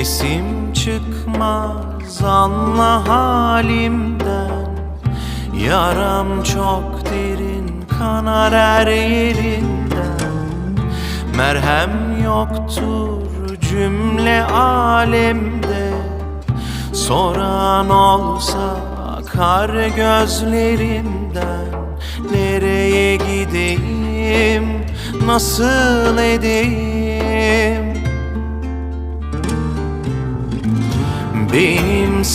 Sesim çıkmaz anla halimden. Yaram çok derin kanar her yerinden. Merhem yoktur cümle alemde. Soran olsa akar gözlerimden. Nereye gideyim, nasıl edeyim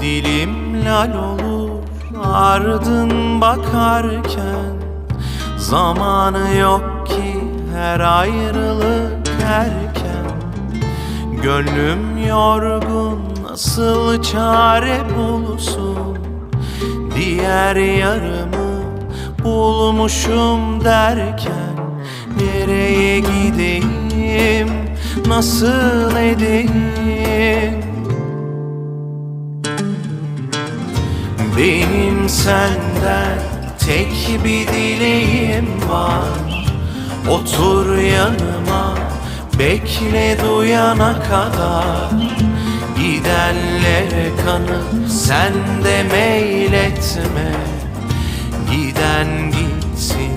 Dilim lal olur ardın bakarken Zamanı yok ki her ayrılık erken. Gönlüm yorgun nasıl çare bulsun? Diğer yarımı bulmuşum derken Nereye gideyim nasıl edeyim senden tek bir dileğim var. Otur yanıma bekle duyana kadar. Gidenlere kanıp sen de meyletme. Giden gitsin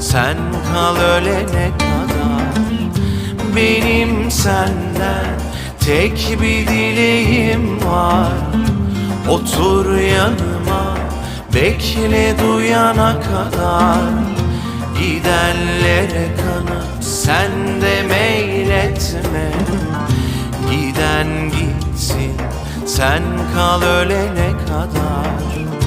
sen kal ölene kadar. Benim senden tek bir dileğim var. Otur yanıma bekle duyana kadar Gidenlere kanıp sen de meyletme Giden gitsin. Sen kal ölene kadar